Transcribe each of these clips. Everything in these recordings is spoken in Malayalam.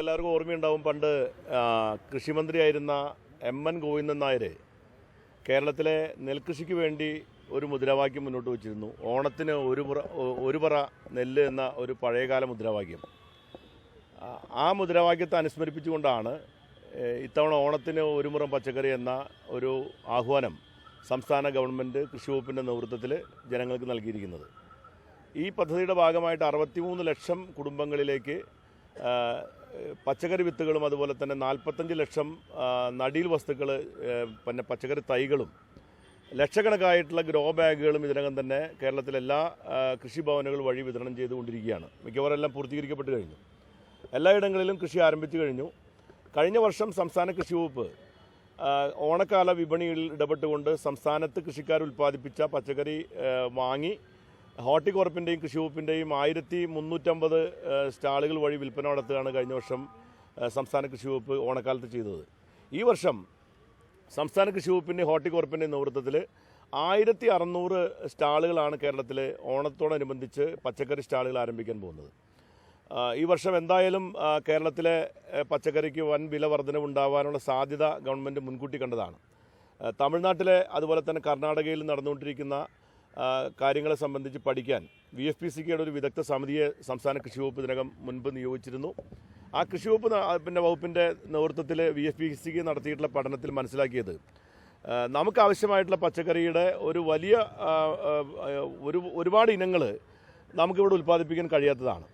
എല്ലാവർക്കും ഓർമ്മയുണ്ടാവും പണ്ട് കൃഷിമന്ത്രിയായിരുന്ന എം എൻ ഗോവിന്ദൻ നായർ കേരളത്തിലെ നെൽകൃഷിക്ക് വേണ്ടി ഒരു മുദ്രാവാക്യം മുന്നോട്ട് വച്ചിരുന്നു. ഓണത്തിന് ഒരു മുറ ഒരു പറ നെല്ല് എന്ന ഒരു പഴയകാല മുദ്രാവാക്യം. ആ, മുദ്രാവാക്യത്തെ അനുസ്മരിപ്പിച്ചുകൊണ്ടാണ് ഇത്തവണ ഓണത്തിന് ഒരു മുറം പച്ചക്കറി എന്ന ഒരു ആഹ്വാനം സംസ്ഥാന ഗവൺമെന്റ് കൃഷി വകുപ്പിന്റെ നേതൃത്വത്തിൽ ജനങ്ങൾക്ക് നൽകിയിരിക്കുന്നത്. ഈ പദ്ധതിയുടെ ഭാഗമായിട്ട് അറുപത്തിമൂന്ന് ലക്ഷം കുടുംബങ്ങളിലേക്ക് പച്ചക്കറി വിത്തുകളും അതുപോലെ തന്നെ നാൽപ്പത്തഞ്ച് ലക്ഷം നടീൽ വസ്തുക്കൾ പിന്നെ പച്ചക്കറി തൈകളും ലക്ഷക്കണക്കായിട്ടുള്ള ഗ്രോ ബാഗുകളും ഇതിനകം തന്നെ കേരളത്തിലെ എല്ലാ കൃഷിഭവനുകൾ വഴി വിതരണം ചെയ്തുകൊണ്ടിരിക്കുകയാണ്. മിക്കവാറും എല്ലാം പൂർത്തീകരിക്കപ്പെട്ട് കഴിഞ്ഞു. എല്ലായിടങ്ങളിലും കൃഷി ആരംഭിച്ചു കഴിഞ്ഞു. കഴിഞ്ഞ വർഷം സംസ്ഥാന കൃഷി വകുപ്പ് ഓണക്കാല വിപണിയിൽ ഇടപെട്ടുകൊണ്ട് സംസ്ഥാനത്ത് കൃഷിക്കാർ ഉൽപ്പാദിപ്പിച്ച പച്ചക്കറി വാങ്ങി ഹോർട്ടികോർപ്പിന്റെയും കൃഷി വകുപ്പിന്റെയും ആയിരത്തി മുന്നൂറ്റമ്പത് സ്റ്റാളുകൾ വഴി വിൽപ്പന നടത്തുകയാണ് കഴിഞ്ഞ വർഷം സംസ്ഥാന കൃഷി വകുപ്പ് ഓണക്കാലത്ത് ചെയ്തത്. ഈ വർഷം സംസ്ഥാന കൃഷി വകുപ്പിന്റെ ഹോർട്ടികോർപ്പിന്റെ നേതൃത്വത്തിൽ ആയിരത്തി അറുന്നൂറ് സ്റ്റാളുകളാണ് കേരളത്തിൽ ഓണത്തോടനുബന്ധിച്ച് പച്ചക്കറി സ്റ്റാളുകൾ ആരംഭിക്കാൻ പോകുന്നത്. ഈ വർഷം എന്തായാലും കേരളത്തിലെ പച്ചക്കറിക്ക് വൻ വില വർധനവ് ഉണ്ടാവാനുള്ള സാധ്യത ഗവൺമെന്റ് മുൻകൂട്ടി കണ്ടതാണ്. തമിഴ്നാട്ടിലെ അതുപോലെ തന്നെ കർണാടകയിൽ നടന്നുകൊണ്ടിരിക്കുന്ന കാര്യങ്ങളെ സംബന്ധിച്ച് പഠിക്കാൻ വി എഫ് പി സിക്കയുടെ ഒരു വിദഗ്ധ സമിതിയെ സംസ്ഥാന കൃഷി വകുപ്പ് ഇതിനകം മുൻപ് നിയോഗിച്ചിരുന്നു. ആ കൃഷി വകുപ്പ് പിന്നെ വകുപ്പിന്റെ നേതൃത്വത്തിൽ വി എഫ് പി സിക്ക് നടത്തിയിട്ടുള്ള പഠനത്തിൽ മനസ്സിലാക്കിയത് നമുക്ക് ആവശ്യമായിട്ടുള്ള പച്ചക്കറിയുടെ ഒരു വലിയ ഒരു ഒരുപാട് ഇനങ്ങൾ നമുക്കിവിടെ ഉൽപ്പാദിപ്പിക്കാൻ കഴിയാത്തതാണ്.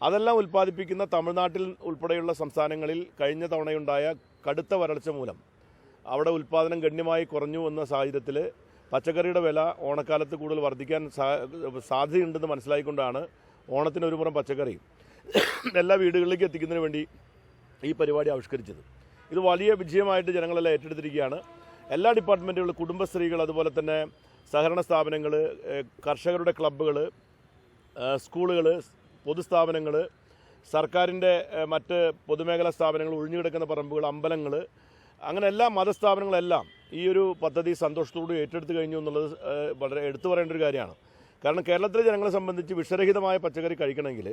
അതെല്ലാം ഉൽപ്പാദിപ്പിക്കുന്ന തമിഴ്നാട്ടിൽ ഉൾപ്പെടെയുള്ള സംസ്ഥാനങ്ങളിൽ കഴിഞ്ഞ തവണയുണ്ടായ കടുത്ത വരൾച്ച മൂലം അവിടെ ഉൽപ്പാദനം ഗണ്യമായി കുറഞ്ഞു എന്ന സാഹചര്യത്തിൽ പച്ചക്കറിയുടെ വില ഓണക്കാലത്ത് കൂടുതൽ വർദ്ധിക്കാൻ സാധ്യതയുണ്ടെന്ന് മനസ്സിലായിക്കൊണ്ടാണ് ഓണത്തിന് ഒരു മുറം പച്ചക്കറി എല്ലാ വീടുകളിലേക്ക് എത്തിക്കുന്നതിന് വേണ്ടി ഈ പരിപാടി ആവിഷ്കരിച്ചത്. ഇത് വലിയ വിജയമായിട്ട് ജനങ്ങളെല്ലാം ഏറ്റെടുത്തിരിക്കുകയാണ്. എല്ലാ ഡിപ്പാർട്ട്മെന്റുകളും കുടുംബശ്രീകൾ അതുപോലെ തന്നെ സഹകരണ സ്ഥാപനങ്ങൾ കർഷകരുടെ ക്ലബ്ബുകൾ സ്കൂളുകൾ പൊതുസ്ഥാപനങ്ങൾ സർക്കാരിന്റെ മറ്റ് പൊതുമേഖലാ സ്ഥാപനങ്ങൾ ഒഴിഞ്ഞുകിടക്കുന്ന പറമ്പുകൾ അമ്പലങ്ങൾ അങ്ങനെ എല്ലാ മതസ്ഥാപനങ്ങളെല്ലാം ഈ ഒരു പദ്ധതി സന്തോഷത്തോട് ഏറ്റെടുത്തു കഴിഞ്ഞു എന്നുള്ളത് വളരെ എടുത്തു പറയേണ്ട ഒരു കാര്യമാണ്. കാരണം കേരളത്തിലെ ജനങ്ങളെ സംബന്ധിച്ച് വിഷരഹിതമായ പച്ചക്കറി കഴിക്കണമെങ്കിൽ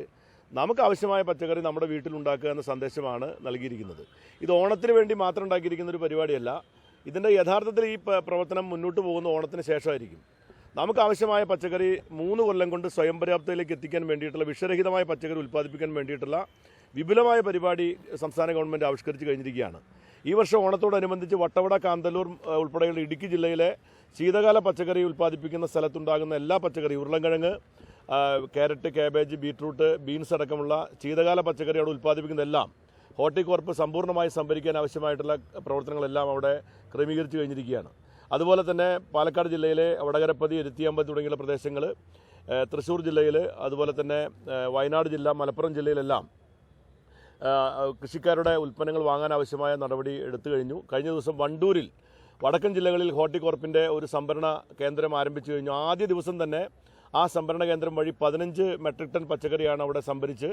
നമുക്ക് ആവശ്യമായ പച്ചക്കറി നമ്മുടെ വീട്ടിലുണ്ടാക്കുക എന്ന സന്ദേശമാണ് നൽകിയിരിക്കുന്നത്. ഇത് ഓണത്തിന് വേണ്ടി മാത്രം ഉണ്ടാക്കിയിരിക്കുന്ന ഒരു പരിപാടിയല്ല. ഇതിന്റെ യഥാർത്ഥത്തിൽ ഈ പ്രവർത്തനം മുന്നോട്ട് പോകുന്ന ഓണത്തിന് ശേഷമായിരിക്കും. നമുക്ക് ആവശ്യമായ പച്ചക്കറി മൂന്ന് കൊല്ലം കൊണ്ട് സ്വയം പര്യാപ്തയിലേക്ക് എത്തിക്കാൻ വേണ്ടിയിട്ടുള്ള വിഷരഹിതമായ പച്ചക്കറി ഉൽപ്പാദിപ്പിക്കാൻ വേണ്ടിയിട്ടുള്ള വിപുലമായ പരിപാടി സംസ്ഥാന ഗവൺമെന്റ് ആവിഷ്കരിച്ച് കഴിഞ്ഞിരിക്കുകയാണ്. ഈ വർഷം ഓണത്തോടനുബന്ധിച്ച് വട്ടവട കാന്തല്ലൂർ ഉൾപ്പെടെയുള്ള ഇടുക്കി ജില്ലയിലെ ശീതകാല പച്ചക്കറി ഉൽപ്പാദിപ്പിക്കുന്ന സ്ഥലത്തുണ്ടാകുന്ന എല്ലാ പച്ചക്കറി ഉരുളൻകിഴങ്ങ് ക്യാരറ്റ് കാബേജ് ബീട്രൂട്ട് ബീൻസ് അടക്കമുള്ള ശീതകാല പച്ചക്കറി അവിടെ ഉൽപ്പാദിപ്പിക്കുന്നതെല്ലാം ഹോർട്ടികോർപ്പ് സമ്പൂർണമായി സംഭരിക്കാൻ ആവശ്യമായിട്ടുള്ള പ്രവർത്തനങ്ങളെല്ലാം അവിടെ ക്രമീകരിച്ചു കഴിഞ്ഞിരിക്കുകയാണ്. അതുപോലെ തന്നെ പാലക്കാട് ജില്ലയിലെ വടകരപ്പതി എരുത്തിയമ്പത് തുടങ്ങിയുള്ള പ്രദേശങ്ങൾ തൃശ്ശൂർ ജില്ലയിൽ അതുപോലെ തന്നെ വയനാട് ജില്ല മലപ്പുറം ജില്ലയിലെല്ലാം കൃഷിക്കാരുടെ ഉൽപ്പന്നങ്ങൾ വാങ്ങാൻ ആവശ്യമായ നടപടി എടുത്തു കഴിഞ്ഞു. കഴിഞ്ഞ ദിവസം വണ്ടൂരിൽ വടക്കൻ ജില്ലകളിൽ ഹോർട്ടികോർപ്പിന്റെ ഒരു സംഭരണ കേന്ദ്രം ആരംഭിച്ചു കഴിഞ്ഞു. ആദ്യ ദിവസം തന്നെ ആ സംഭരണ കേന്ദ്രം വഴി പതിനഞ്ച് മെട്രിക് ടൺ പച്ചക്കറിയാണ് അവിടെ സംഭരിച്ച്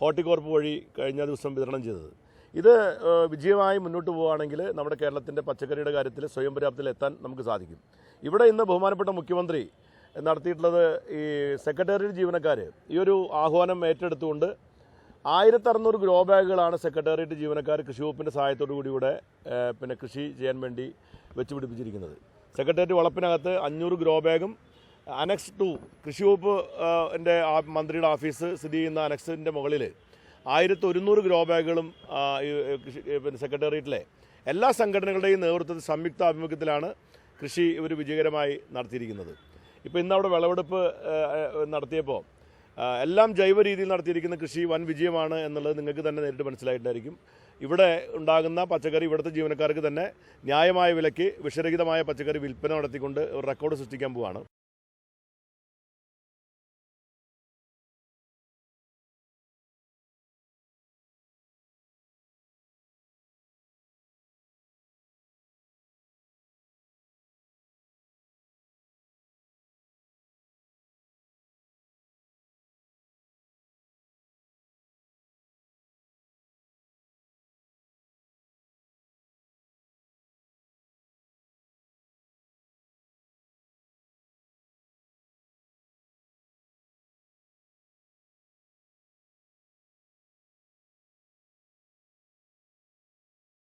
ഹോർട്ടികോർപ്പ് വഴി കഴിഞ്ഞ ദിവസം വിതരണം ചെയ്തത്. ഇത് വിജയമായി മുന്നോട്ട് പോവുകയാണെങ്കിൽ നമ്മുടെ കേരളത്തിന്റെ പച്ചക്കറിയുടെ കാര്യത്തിൽ സ്വയം പര്യാപ്തത്തിൽ എത്താൻ നമുക്ക് സാധിക്കും. ഇവിടെ ഇന്ന് ബഹുമാനപ്പെട്ട മുഖ്യമന്ത്രി നടത്തിയിട്ടുള്ളത് ഈ സെക്രട്ടേറിയറ്റ് ജീവനക്കാർ ഈ ഒരു ആഹ്വാനം ഏറ്റെടുത്തുകൊണ്ട് ആയിരത്തി അറുന്നൂറ് ഗ്രോ ബാഗുകളാണ് സെക്രട്ടേറിയറ്റ് ജീവനക്കാർ കൃഷി വകുപ്പിന്റെ സഹായത്തോടു കൂടി ഇവിടെ പിന്നെ കൃഷി ചെയ്യാൻ വേണ്ടി വെച്ച് പിടിപ്പിച്ചിരിക്കുന്നത് സെക്രട്ടേറിയറ്റ് വളപ്പിനകത്ത് അഞ്ഞൂറ് ഗ്രോ ബാഗും അനക്സ് ടു കൃഷി വകുപ്പ് എന്റെ മന്ത്രിയുടെ ഓഫീസ് സ്ഥിതി ചെയ്യുന്ന അനക്സിന്റെ മുകളിൽ ആയിരത്തി ഒരുന്നൂറ് ഗ്രോ ബാഗുകളും പിന്നെ സെക്രട്ടേറിയറ്റിലെ എല്ലാ സംഘടനകളുടെയും നേതൃത്വത്തിൽ സംയുക്ത ആഭിമുഖ്യത്തിലാണ് കൃഷി ഇവർ വിജയകരമായി നടത്തിയിരിക്കുന്നത്. ഇപ്പോൾ ഇന്ന് അവിടെ വിളവെടുപ്പ് നടത്തിയപ്പോൾ എല്ലാം ജൈവ രീതിയിൽ നടത്തിയിരിക്കുന്ന കൃഷി വൻ വിജയമാണ് എന്നുള്ളത് നിങ്ങൾക്ക് തന്നെ നേരിട്ട് മനസ്സിലായിട്ടുണ്ടായിരിക്കും. ഇവിടെ ഉണ്ടാകുന്ന പച്ചക്കറി ഇവിടുത്തെ ജീവനക്കാർക്ക് തന്നെ ന്യായമായ വിലയ്ക്ക് വിഷരഹിതമായ പച്ചക്കറി വിൽപ്പന നടത്തിക്കൊണ്ട് ഒരു റെക്കോർഡ് സൃഷ്ടിക്കാൻ പോവാണ്.